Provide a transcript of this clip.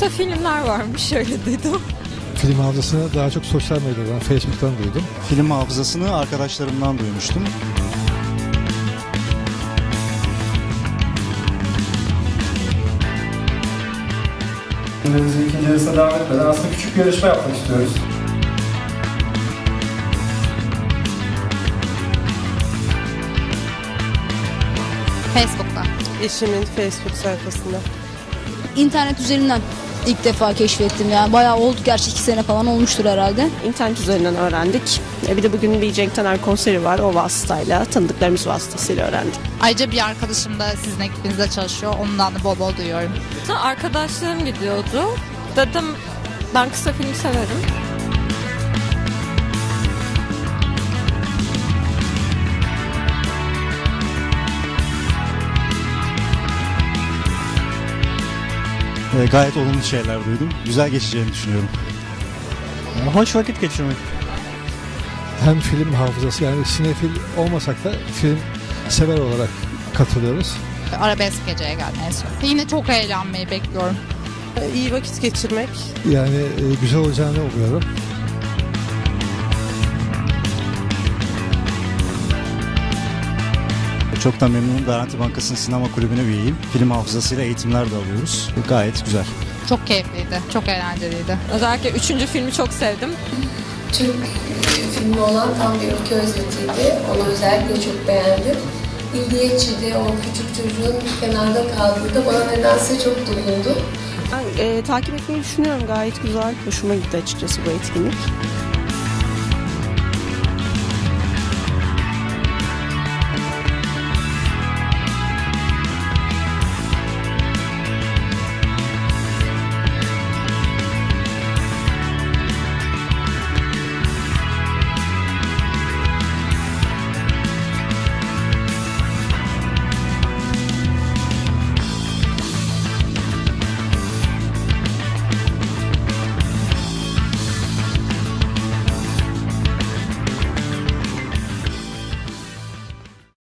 kısa filmler varmış öyle duydum. Film hafızasını daha çok sosyal medyadan, Facebook'tan duydum. Film hafızasını arkadaşlarımdan duymuştum. Biz ikinci yarısına devam etmeden aslında küçük bir yarışma yapmak istiyoruz. Facebook'ta. Eşimin Facebook sayfasında. İnternet üzerinden ilk defa keşfettim yani. Bayağı oldu gerçi iki sene falan olmuştur herhalde. İnternet üzerinden öğrendik. E bir de bugün bir Cenk Taner konseri var. O vasıtayla, tanıdıklarımız vasıtasıyla öğrendik. Ayrıca bir arkadaşım da sizin ekibinizde çalışıyor. Ondan da bol bol duyuyorum. Arkadaşlarım gidiyordu. Dedim ben kısa film severim. Ee, gayet olumlu şeyler duydum. Güzel geçeceğini düşünüyorum. Hoş vakit geçirmek. Hem film hafızası yani sinefil olmasak da film sever olarak katılıyoruz. Arabesk geceye geldim en son. Yine çok eğlenmeyi bekliyorum. İyi vakit geçirmek. Yani e, güzel olacağını umuyorum. Çok da memnunum. Garanti Bankası'nın sinema kulübüne üyeyim. Film hafızasıyla eğitimler de alıyoruz. Gayet güzel. Çok keyifliydi. Çok eğlenceliydi. Özellikle üçüncü filmi çok sevdim. Türk filmi olan tam bir ülke özetiydi. Onu özellikle çok beğendim. İlliyetçi'de o küçük çocuğun kenarda kaldığı da bana nedense çok dokundu. Ben e, takip etmeyi düşünüyorum. Gayet güzel. Hoşuma gitti açıkçası bu etkinlik.